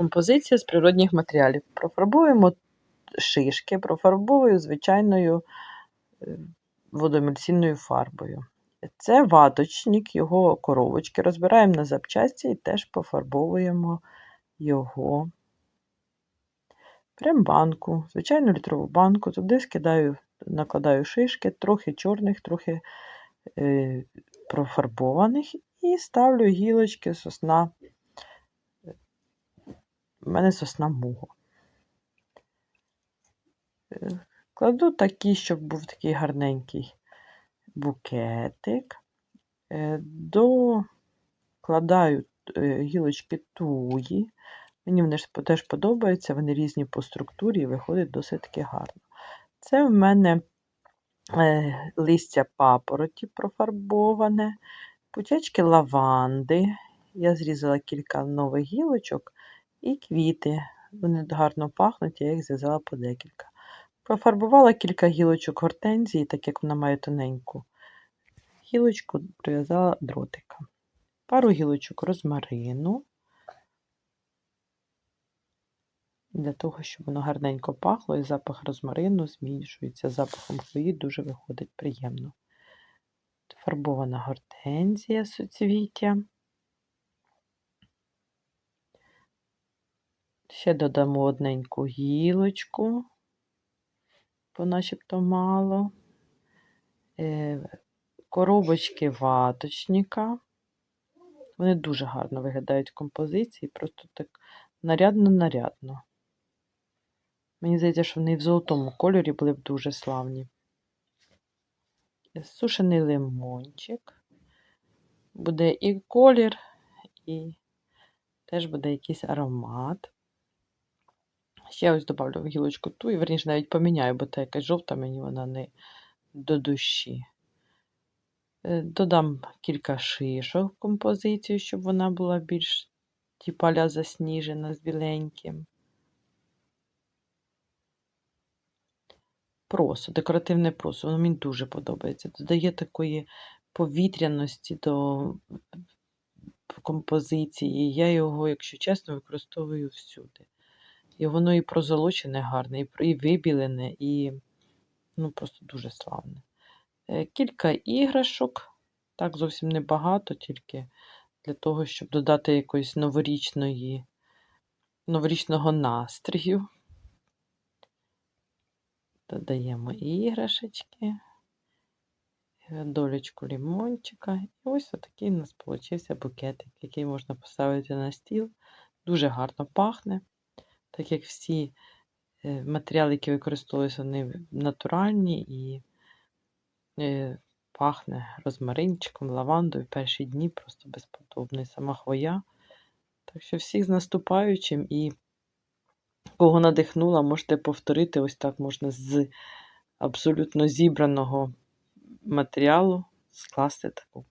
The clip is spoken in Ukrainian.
Композиція з природних матеріалів. Профарбуємо шишки, профарбовую звичайною е, фарбою. Це ваточник, його коробочки розбираємо на запчасті і теж пофарбовуємо його. Прям банку, звичайну літрову банку, туди скидаю, накладаю шишки, трохи чорних, трохи е, профарбованих, і ставлю гілочки сосна. У мене сосна муго. Е, Кладу такі, щоб був такий гарненький букетик. Е, Докладаю е, гілочки туї. Мені вони теж подобаються, вони різні по структурі і виходить досить таки гарно. Це в мене листя папороті профарбоване, пучечки лаванди. Я зрізала кілька нових гілочок і квіти. Вони гарно пахнуть, я їх зв'язала по декілька. Профарбувала кілька гілочок гортензії, так як вона має тоненьку гілочку, прив'язала дротика. Пару гілочок розмарину. Для того, щоб воно гарненько пахло, і запах розмарину змішується запахом хвої, дуже виходить приємно. Фарбована гортензія суцвіття. Ще додамо одненьку гілочку, бо начебто мало. Е, коробочки ваточника. Вони дуже гарно виглядають в композиції, просто так нарядно-нарядно. Мені здається, що вони в золотому кольорі були б дуже славні. Сушений лимончик. Буде і колір, і теж буде якийсь аромат. Ще ось додавлю в гілочку ту, і верніше навіть поміняю, бо та якась жовта мені вона не до душі. Е, додам кілька шишок в композицію, щоб вона була більш тіпаля засніжена з біленьким. Просо, декоративне просо, воно мені дуже подобається. Додає такої повітряності до композиції. Я його, якщо чесно, використовую всюди. І воно і прозолочене гарне, і вибілене, і ну, просто дуже славне. Е, кілька іграшок, так, зовсім небагато, тільки для того, щоб додати якоїсь новорічної, новорічного настрою. Додаємо іграшечки, е, долечку лімончика. І ось отакий у нас получився букетик, який можна поставити на стіл. Дуже гарно пахне, так як всі е, матеріали, які використовуються, вони натуральні і е, пахне розмаринчиком, лавандою. Перші дні просто безподобний. Сама хвоя. Так що всіх з наступаючим і кого надихнула, можете повторити. Ось так можна з абсолютно зібраного матеріалу скласти таку